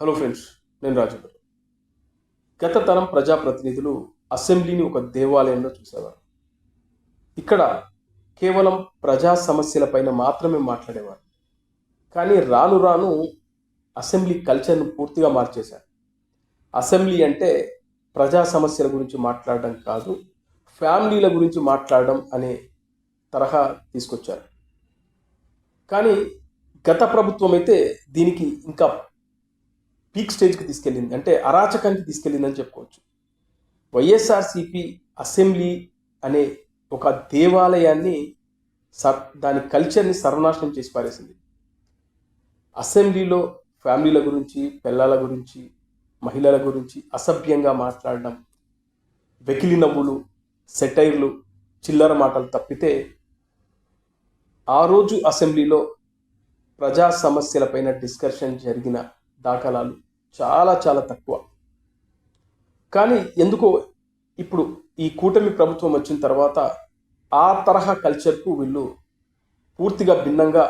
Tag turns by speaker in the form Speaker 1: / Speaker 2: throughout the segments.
Speaker 1: Hello friends నేను రాజు గత తరం ప్రజాప్రతినిధులు అసెంబ్లీని ఒక దేవాలయంలో చూసేవారు. ఇక్కడ కేవలం ప్రజా సమస్యలపైన మాత్రమే మాట్లాడేవారు. కానీ రాను రాను అసెంబ్లీ కల్చర్ను పూర్తిగా మార్చేశారు. అసెంబ్లీ అంటే ప్రజా సమస్యల గురించి మాట్లాడడం కాదు ఫ్యామిలీల గురించి మాట్లాడడం అనే తరహా తీసుకొచ్చారు. కానీ గత ప్రభుత్వం అయితే దీనికి ఇంకా పీక్ స్టేజ్కి తీసుకెళ్ళింది. అంటే అరాచకానికి తీసుకెళ్ళిందని చెప్పుకోవచ్చు. వైఎస్ఆర్సిపి అసెంబ్లీ అనే ఒక దేవాలయాన్ని సర్ దాని కల్చర్ని సర్వనాశనం చేసి పారేసింది. అసెంబ్లీలో ఫ్యామిలీల గురించి పిల్లల గురించి మహిళల గురించి అసభ్యంగా మాట్లాడడం వెకిలి నవ్వులు సెటైర్లు చిల్లర మాటలు తప్పితే ఆ రోజు అసెంబ్లీలో ప్రజా సమస్యలపైన డిస్కషన్ జరిగిన దాఖలాలు చాలా చాలా తక్కువ. కానీ ఎందుకో ఇప్పుడు ఈ కూటమి ప్రభుత్వం వచ్చిన తర్వాత ఆ తరహా కల్చర్కు వీళ్ళు పూర్తిగా భిన్నంగా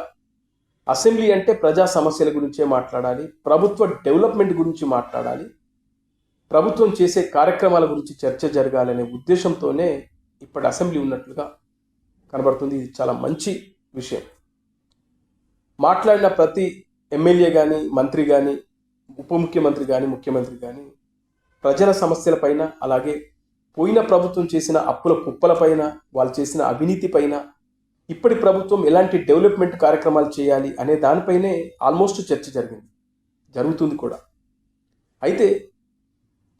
Speaker 1: అసెంబ్లీ అంటే ప్రజా సమస్యల గురించే మాట్లాడాలి ప్రభుత్వ డెవలప్మెంట్ గురించి మాట్లాడాలి ప్రభుత్వం చేసే కార్యక్రమాల గురించి చర్చ జరగాలనే ఉద్దేశంతోనే ఇప్పటి అసెంబ్లీ ఉన్నట్లుగా కనబడుతుంది. ఇది చాలా మంచి విషయం. మాట్లాడిన ప్రతి ఎమ్మెల్యే కానీ మంత్రి కానీ ఉప ముఖ్యమంత్రి కానీ ముఖ్యమంత్రి కానీ ప్రజల సమస్యలపైన అలాగే పోయిన ప్రభుత్వం చేసిన అప్పుల కుప్పలపైన వాళ్ళు చేసిన అవినీతి పైన ఇప్పటి ప్రభుత్వం ఎలాంటి డెవలప్మెంట్ కార్యక్రమాలు చేయాలి అనే దానిపైనే ఆల్మోస్ట్ చర్చ జరిగింది. జరుగుతుంది కూడా. అయితే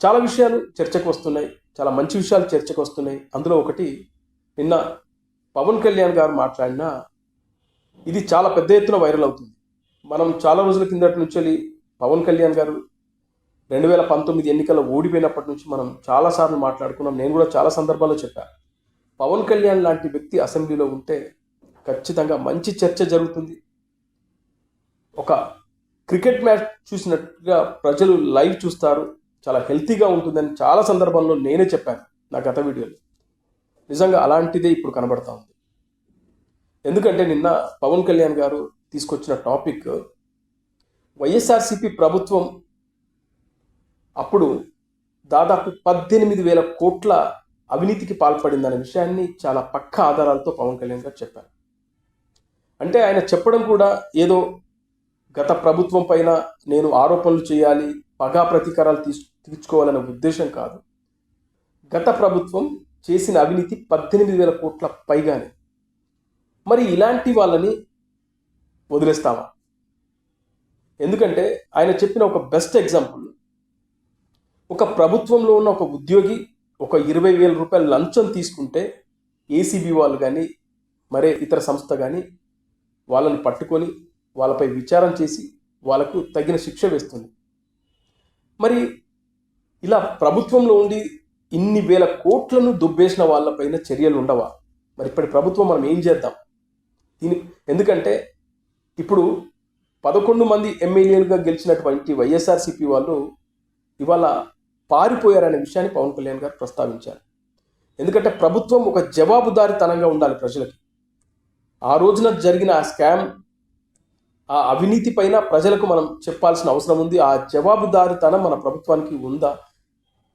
Speaker 1: చాలా విషయాలు చర్చకు వస్తున్నాయి. చాలా మంచి విషయాలు చర్చకు వస్తున్నాయి. అందులో ఒకటి నిన్న పవన్ కళ్యాణ్ గారు మాట్లాడిన ఇది చాలా పెద్ద ఎత్తున వైరల్ అవుతుంది. మనం చాలా రోజుల కిందటి నుంచి పవన్ కళ్యాణ్ గారు రెండు వేల పంతొమ్మిది ఎన్నికల్లో ఓడిపోయినప్పటి నుంచి మనం చాలాసార్లు మాట్లాడుకున్నాం. నేను కూడా చాలా సందర్భాల్లో చెప్పాను పవన్ కళ్యాణ్ లాంటి వ్యక్తి అసెంబ్లీలో ఉంటే ఖచ్చితంగా మంచి చర్చ జరుగుతుంది. ఒక క్రికెట్ మ్యాచ్ చూసినట్టుగా ప్రజలు లైవ్ చూస్తారు. చాలా హెల్తీగా ఉంటుందని చాలా సందర్భాల్లో నేనే చెప్పాను నా గత వీడియోలో. నిజంగా అలాంటిదే ఇప్పుడు కనబడతా ఉంది. ఎందుకంటే నిన్న పవన్ కళ్యాణ్ గారు తీసుకొచ్చిన టాపిక్ వైఎస్ఆర్సిపి ప్రభుత్వం అప్పుడు దాదాపు పద్దెనిమిది వేల కోట్ల అవినీతికి పాల్పడిందనే విషయాన్ని చాలా పక్క ఆధారాలతో పవన్ కళ్యాణ్ గారు చెప్పారు. అంటే ఆయన చెప్పడం కూడా ఏదో గత ప్రభుత్వం పైన నేను ఆరోపణలు చేయాలి పగా ప్రతీకారాలు తీసు తీర్చుకోవాలనే ఉద్దేశం కాదు. గత ప్రభుత్వం చేసిన అవినీతి పద్దెనిమిది వేల కోట్ల పైగానే. మరి ఇలాంటి వాళ్ళని వదిలేస్తావా? ఎందుకంటే ఆయన చెప్పిన ఒక బెస్ట్ ఎగ్జాంపుల్ ఒక ప్రభుత్వంలో ఉన్న ఒక ఉద్యోగి ఒక ఇరవై వేల రూపాయలు లంచం తీసుకుంటే ఏసీబీ వాళ్ళు కానీ మరే ఇతర సంస్థ కానీ వాళ్ళని పట్టుకొని వాళ్ళపై విచారం చేసి వాళ్ళకు తగిన శిక్ష వేస్తుంది. మరి ఇలా ప్రభుత్వంలో ఉండి ఇన్ని వేల కోట్లను దుబ్బేసిన వాళ్ళపైన చర్యలు ఉండవా? మరి ఇప్పటి ప్రభుత్వం మనం ఏం చేద్దాం? దీని ఎందుకంటే ఇప్పుడు పదకొండు మంది ఎమ్మెల్యేలుగా గెలిచినటువంటి వైఎస్ఆర్సీపీ వాళ్ళు ఇవాళ పారిపోయారనే విషయాన్ని పవన్ కళ్యాణ్ గారు ప్రస్తావించారు. ఎందుకంటే ప్రభుత్వం ఒక జవాబుదారితనంగా ఉండాలి ప్రజలకి. ఆ రోజున జరిగిన ఆ స్కామ్ ఆ అవినీతి పైన ప్రజలకు మనం చెప్పాల్సిన అవసరం ఉంది. ఆ జవాబుదారితనం మన ప్రభుత్వానికి ఉందా?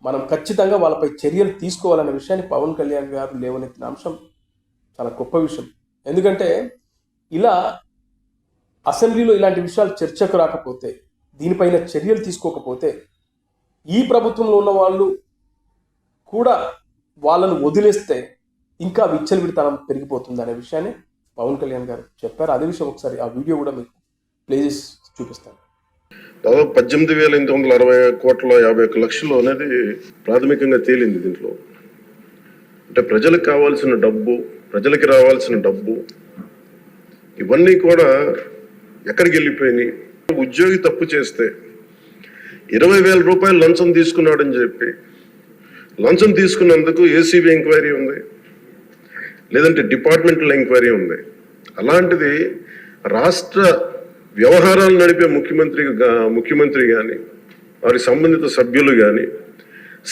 Speaker 1: మనం ఖచ్చితంగా వాళ్ళపై చర్యలు తీసుకోవాలనే విషయాన్ని పవన్ కళ్యాణ్ గారు లేవనెత్తిన అంశం చాలా గొప్ప విషయం. ఎందుకంటే ఇలా అసెంబ్లీలో ఇలాంటి విషయాలు చర్చకు రాకపోతే దీనిపైన చర్యలు తీసుకోకపోతే ఈ ప్రభుత్వంలో ఉన్న వాళ్ళు కూడా వాళ్ళను వదిలేస్తే ఇంకా విచ్చలవిడితనం పెరిగిపోతుంది అనే విషయాన్ని పవన్ కళ్యాణ్ గారు చెప్పారు. అదే విషయం ఒకసారి ఆ వీడియో కూడా మీకు ప్లే చేసి చూపిస్తాను.
Speaker 2: దాదాపు పద్దెనిమిది వేల ఎనిమిది వందల అరవై కోట్ల యాభై ఒక్క లక్షలు అనేది ప్రాథమికంగా తేలింది దీంట్లో. అంటే ప్రజలకు కావాల్సిన డబ్బు ప్రజలకి రావాల్సిన డబ్బు ఇవన్నీ కూడా ఎక్కడికి వెళ్ళిపోయినాయి? ఉద్యోగి తప్పు చేస్తే ఇరవై వేల రూపాయలు లంచం తీసుకున్నాడని చెప్పి. లంచం తీసుకున్నందుకు ఏసీబీ ఎంక్వైరీ ఉంది. లేదంటే డిపార్ట్మెంటల్ ఎంక్వైరీ ఉంది. అలాంటిది రాష్ట్ర వ్యవహారాలు నడిపే ముఖ్యమంత్రి ముఖ్యమంత్రి కానీ వారి సంబంధిత సభ్యులు కానీ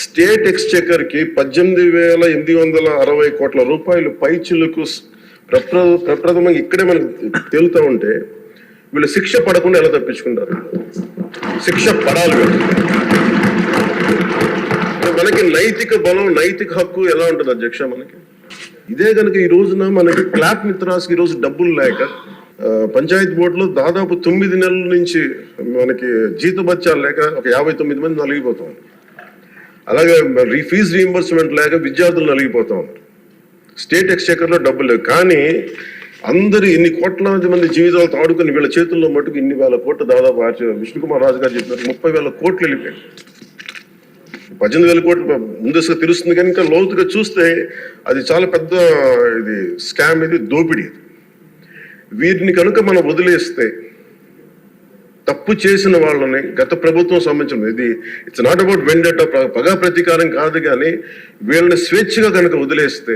Speaker 2: స్టేట్ ఎక్స్చెకర్కి పద్దెనిమిది వేల ఎనిమిది వందల అరవై కోట్ల రూపాయలు పైచిలకు ప్రప్ర ప్రప్రథమంగా ఇక్కడే మనకు తేలుతూ ఉంటే వీళ్ళు శిక్ష పడకుండా ఎలా తప్పించుకుంటారు? శిక్ష పడాలి మనకి నైతిక బలం నైతిక హక్కు ఎలా ఉంటుంది అధ్యక్ష మనకి? ఇదే కనుక ఈ రోజున మనకి క్లాప్ మిత్రాస్కి ఈ రోజు డబ్బులు లేక పంచాయతీ బోర్డులో దాదాపు తొమ్మిది నెలల నుంచి మనకి జీతభత్యాలు లేక ఒక యాభై తొమ్మిది మంది నలిగిపోతాం. అలాగే రీ ఫీజు రీఎంబర్స్మెంట్ లేక విద్యార్థులు నలిగిపోతాం. స్టేట్ ఎక్స్చేకర్లో డబ్బులు లేవు. కానీ అందరు ఇన్ని కోట్లాది మంది జీవితాలతో ఆడుకుని వీళ్ళ చేతుల్లో మటుకు ఇన్ని వేల కోట్లు దాదాపు ఆర్చి- విష్ణుకుమార్ రాజు గారు చెప్పినట్టు ముప్పై వేల కోట్లు వెళ్ళిపోయాయి. పద్దెనిమిది వేల కోట్లు ముందస్తుగా తెలుస్తుంది కానీ ఇంకా లోతుగా చూస్తే అది చాలా పెద్ద ఇది స్కామ్ ఇది దోపిడీ వీరిని వీటిని కనుక మనం వదిలేస్తే తప్పు చేసిన వాళ్ళని గత ప్రభుత్వం సంబంధించిన ఇది ఇట్స్ నాట్ అబౌట్ వెండట పగా ప్రతీకారం కాదు కానీ వీళ్ళని స్వేచ్ఛగా కనుక వదిలేస్తే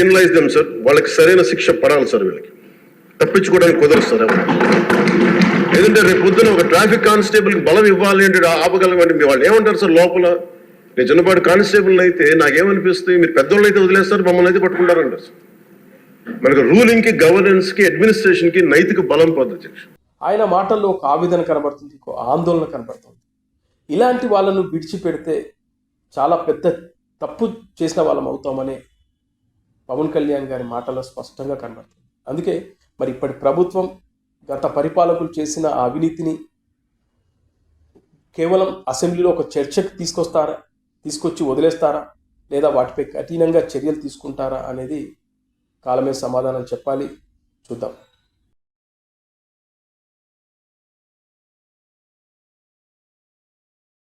Speaker 2: penalize them sir వాళ్ళకి సరైన శిక్ష పడాలి సార్ వీళ్ళకి. తప్పించుకోవడానికి కుదరదు సార్ ఎందుకంటే లేదంటే రేపు పొద్దున ఒక ట్రాఫిక్ కానిస్టేబుల్ బలం ఇవ్వాలి అంటే ఆపగలమండి మీ వాళ్ళు ఏమంటారు సార్ లోపల? నేను చిన్నపాటి కానిస్టేబుల్ అయితే నాకేమనిపిస్తుంది? మీరు పెద్దోళ్ళు అయితే వదిలేస్తారు మమ్మల్ని అయితే పట్టుకుంటారంటారు సార్ మనకు రూలింగ్కి గవర్నెన్స్కి అడ్మినిస్ట్రేషన్కి నైతిక బలం పొందు
Speaker 1: ఆయన మాటల్లో ఒక ఆవేదన కనబడుతుంది ఒక ఆందోళన కనబడుతుంది. ఇలాంటి వాళ్ళను విడిచిపెడితే చాలా పెద్ద తప్పు చేసిన వాళ్ళం అవుతామనే పవన్ కళ్యాణ్ గారి మాటలో స్పష్టంగా కనబడుతుంది. అందుకే మరి ఇప్పటి ప్రభుత్వం గత పరిపాలకులు చేసిన ఆ అవినీతిని కేవలం అసెంబ్లీలో ఒక చర్చకు తీసుకొస్తారా? తీసుకొచ్చి వదిలేస్తారా? లేదా వాటిపై కఠినంగా చర్యలు తీసుకుంటారా అనేది కాలమే సమాధానం చెప్పాలి. చూద్దాం.